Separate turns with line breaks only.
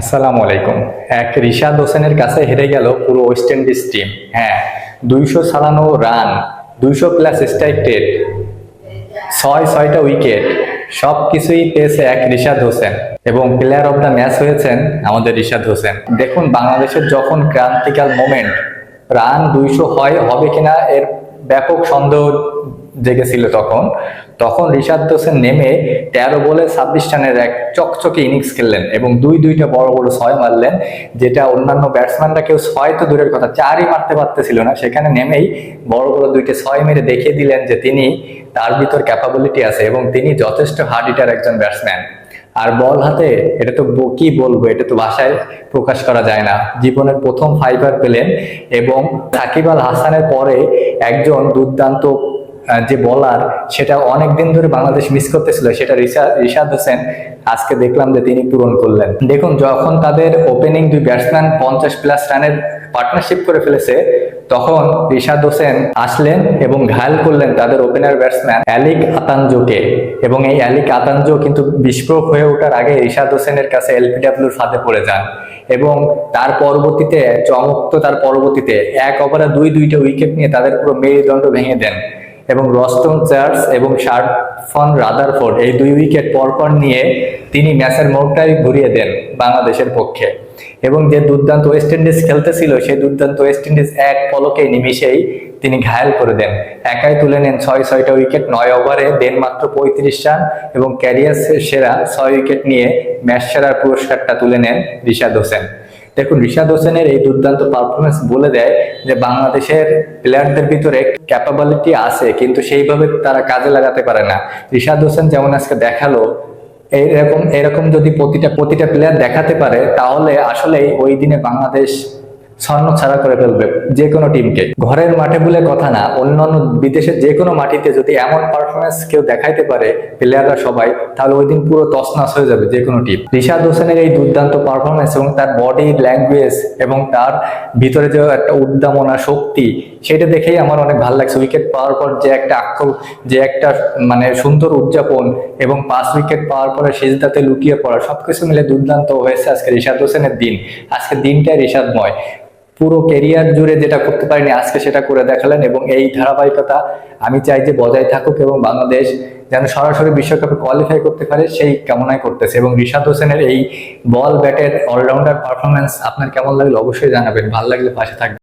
আসসালামু আলাইকুম। এক রিশাদ হোসেনের কাছে হেরে গেল পুরো ওয়েস্ট ইন্ডিজ টিম হ্যাঁ দুইশো সালানো রান দুইশো প্লাস স্ট্রাইক রেট ছয়, ছয়টা উইকেট সব কিছুই পেয়েছে এক রিশাদ হোসেন। এবং প্লেয়ার অফ দ্য ম্যাচ হয়েছেন আমাদের রিশাদ হোসেন। দেখুন, বাংলাদেশের যখন ক্রান্তিকাল মোমেন্ট রান দুইশো হয়, হবে কিনা এর ব্যাপক সন্দেহ জেগেছিল তখন। তখন রিশাদ হোসেন নেমে তেরো বলে ছাব্বিশ রানের এক চকচকে ইনিংস খেললেন এবং দুই দুইটা বড় বড় ছয় মারলেন, যেটা অন্যান্য ব্যাটসম্যানরা কেউ ছয় তো দূরের কথা চারই মারতে পারতেছিল না। সেখানে নেমেই বড় বড় দুইটা ছয় মেরে দেখিয়ে দিলেন যে তিনি তার ভিতর ক্যাপাবিলিটি আছে এবং তিনি যথেষ্ট হার্ড হিটার একজন ব্যাটসম্যান আর বল হাতে, এটা তো কি বলব, এটা তো ভাষায় প্রকাশ করা যায় না। জীবনের প্রথম ফাইবার পেলেন এবং সাকিব আল হাসানের পরে একজন দুর্দান্ত যে বলার সেটা অনেক দিন ধরে বাংলাদেশ মিস করতেছিল, সেটা রিশাদ হোসেন। আজকে দেখলাম যে তিনি পূরণ করলেন। দেখুন, যখন তাদের ওপেনিং দুই ব্যাটসম্যান পঞ্চাশ প্লাস রানের পার্টনারশিপ করে ফেলেছে, তখন রিশাদ হোসেন আসলেন এবং ঘায়াল করলেন তাদের ওপেনার ব্যাটসম্যান অ্যালিক আতানজোকে এবং এই অ্যালিক আতানজো কিন্তু বিস্ফোরক হয়ে ওঠার আগে রিশাদ হোসেনের কাছে এলপিডাব্লিউর ফাঁদে পড়ে যান। এবং তার পরবর্তীতে, চমক তো তার পরবর্তীতে, এক ওভারে দুই দুইটা উইকেট নিয়ে তাদের পুরো মেরুদণ্ড ভেঙে দেন। এবং রস্টন চার্চ এবং শার্টফন রাদারফোর্ড এই দুই উইকেট পরপর নিয়ে তিনি ম্যাচের মোড়টাই ঘুরিয়ে দেন বাংলাদেশের পক্ষে। এবং যে দুর্দান্ত ওয়েস্ট ইন্ডিজ খেলতেছিল, সেই দুর্দান্ত ওয়েস্ট ইন্ডিজ এক পলকে নিমিশেই তিনি ঘায়াল করে দেন। একাই তুলে নেন ছয়, ছয়টা উইকেট, নয় ওভারে দেন মাত্র পঁয়ত্রিশ রান এবং ক্যারিয়ার সেরা ছয় উইকেট নিয়ে ম্যাচ সেরার পুরস্কারটা তুলে নেন রিশাদ হোসেন। দেখুন, রিশাদ হোসেনের এই দুর্দান্ত পারফরমেন্স বলে দেয় যে বাংলাদেশের প্লেয়ারদের ভিতরে ক্যাপাবিলিটি আছে, কিন্তু সেইভাবে তারা কাজে লাগাতে পারে না। রিশাদ হোসেন যেমন আজকে দেখাল, এরকম এরকম যদি প্রতিটা প্রতিটা প্লেয়ার দেখাতে পারে, তাহলে আসলে ওই দিনে বাংলাদেশ স্বর্ণ ছাড়া করে ফেলবে যে কোনো টিমকে। ঘরের মাঠে বলে কথা না, অন্যান্য বিদেশের যে কোনো মাটিতে যদি এমন পারফরমেন্স কেউ দেখাইতে পারে প্লেয়াররা সবাই, তাহলে ওই দিন পুরো তছনছ হয়ে যাবে যে কোনো টিম রিশাদ হোসেনের এই দুর্দান্ত পারফরমেন্স এবং তার বডি ল্যাঙ্গুয়েজ এবং তার ভিতরে যে একটা উদ্দামনা শক্তি, সেটা দেখেই আমার অনেক ভালো লাগছে। উইকেট পাওয়ার পর যে একটা আক্ষ যে একটা মানে সুন্দর উদযাপন এবং পাঁচ উইকেট পাওয়ার পরে সিজদাতে লুকিয়ে পড়া, সবকিছু মিলে দুর্দান্ত হয়েছে আজকে রিশাদ হোসেনের দিন। আজকে দিনটাই রিশাদময়। পুরো কেরিয়ার জুড়ে যেটা করতে পারেনি, আজকে সেটা করে দেখালেন এবং এই ধারাবাহিকতা আমি চাই যে বজায় থাকুক এবং বাংলাদেশ যেন সরাসরি বিশ্বকাপে কোয়ালিফাই করতে পারে সেই কামনাই করতেছে এবং রিশাদ হোসেনের এই বল ব্যাটের অলরাউন্ডার পারফরমেন্স আপনার কেমন লাগল অবশ্যই জানাবেন, ভালো লাগলে পাশে থাকবেন।